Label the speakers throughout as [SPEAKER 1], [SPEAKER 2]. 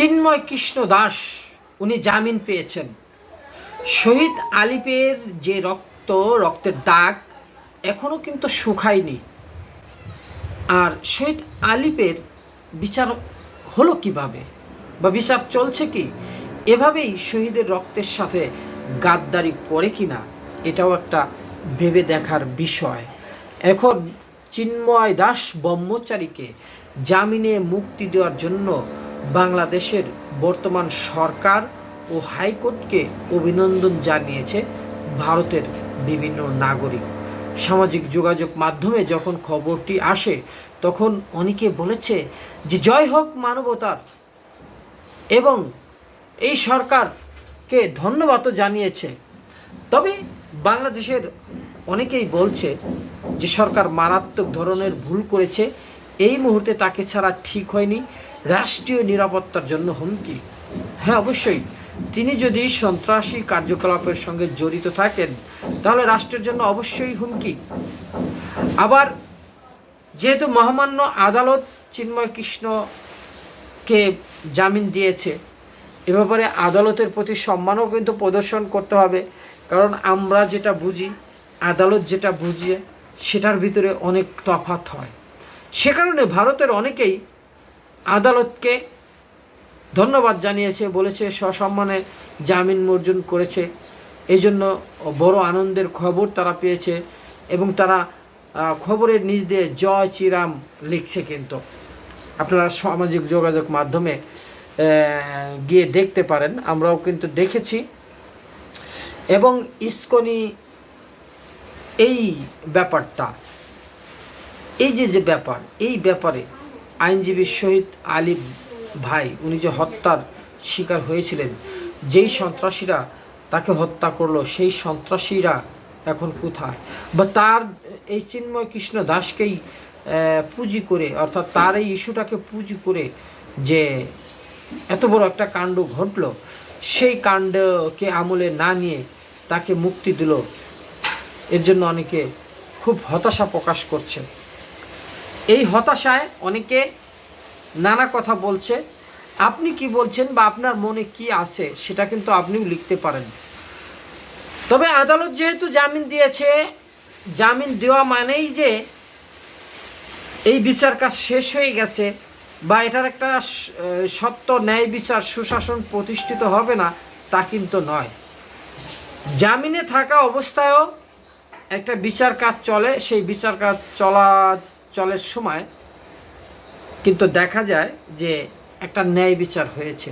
[SPEAKER 1] চিন্ময় কৃষ্ণ দাস, উনি জামিন পেয়েছেন। শহীদ আলিপের যে রক্ত, রক্তের দাগ এখনও কিন্তু শুকায়নি। আর শহীদ আলিপের বিচার হলো কীভাবে? বা বিচার চলছে কি? এভাবেই শহীদের রক্তের সাথে গাদ্দারি করে কিনা, এটাও একটা ভেবে দেখার বিষয়। এখন চিন্ময় দাস ব্রহ্মচারীকে জামিনে মুক্তি দেওয়ার জন্য বাংলাদেশের বর্তমান সরকার ও হাইকোর্টকে অভিনন্দন জানিয়েছে ভারতের বিভিন্ন নাগরিক। সামাজিক যোগাযোগ মাধ্যমে যখন খবরটি আসে, তখন অনেকে বলেছে যে, জয় হোক মানবতার। এবং এই সরকারকে ধন্যবাদও জানিয়েছে। তবে বাংলাদেশের অনেকেই বলছে যে, সরকার মারাত্মক ধরনের ভুল করেছে। এই মুহূর্তে তাকে ছাড়া ঠিক হয়নি। রাষ্ট্রীয় নিরাপত্তার জন্য হুমকি। হ্যাঁ অবশ্যই। তিনি যদি সন্ত্রাসী কার্যকলাপের সঙ্গে জড়িত থাকেন, তাহলে রাষ্ট্রের জন্য অবশ্যই হুমকি। আবার, যেহেতু মহামান্য আদালত চিন্ময় কৃষ্ণকে জামিন দিয়েছে, এ ব্যাপারে আদালতের প্রতি সম্মানও কিন্তু প্রদর্শন করতে হবে। কারণ আমরা যেটা বুঝি, আদালত যেটা বুঝে, সেটার ভিতরে অনেক তফাৎ হয়। সে কারণে ভারতের অনেকেই আদালতকে ধন্যবাদ জানিয়েছে, বলেছে, সসম্মানে জামিন মর্জন করেছে। এই জন্য বড় আনন্দের খবর তারা পেয়েছে এবং তারা খবরের নিজ দিয়ে জয় চিরাম লিখছে কিন্তু। আপনারা সামাজিক যোগাযোগ মাধ্যমে গিয়ে দেখতে পারেন। আমরাও কিন্তু দেখেছি। এবং ইস্কনি এই ব্যাপারটা, এই যে যে ব্যাপার, এই ব্যাপারে আইনজীবী শহীদ আলী ভাই, উনি যে হত্যার শিকার হয়েছিলেন, যেই সন্ত্রাসীরা তাকে হত্যা করল, সেই সন্ত্রাসীরা এখন কোথায়? বা তার এই চিন্ময় কৃষ্ণ দাসকেই পুঁজি করে, অর্থাৎ তার এই ইস্যুটাকে পুঁজি করে যে এত বড় একটা কাণ্ড ঘটলো, সেই কাণ্ডকে আমলে না নিয়ে তাকে মুক্তি দিল, এর জন্য অনেকে খুব হতাশা প্রকাশ করছে। এই হতাশায় অনেকে নানা কথা বলছে। আপনি কি বলছেন বা আপনার মনে কি আছে সেটা কিন্তু আপনিও লিখতে পারেন। তবে আদালত যেহেতু জামিন দিয়েছে, জামিন দেওয়া মানেই যে এই বিচার কাজ শেষ হয়ে গেছে বা এটার একটা সত্য ন্যায় বিচার সুশাসন প্রতিষ্ঠিত হবে না, তা কিন্তু নয়। জামিনে থাকা অবস্থায়ও একটা বিচার কাজ চলে, সেই বিচার কাজ চলা চলের সময় কিন্তু দেখা যায় যে একটা ন্যায় বিচার হয়েছে।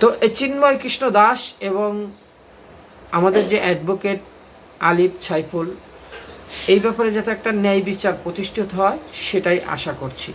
[SPEAKER 1] তো এই চিন্ময় কৃষ্ণ দাস এবং আমাদের যে অ্যাডভোকেট আলিফ সাইফুল এই ব্যাপারে যাতে একটা ন্যায় বিচার প্রতিষ্ঠিত হয়, সেটাই আশা করছি।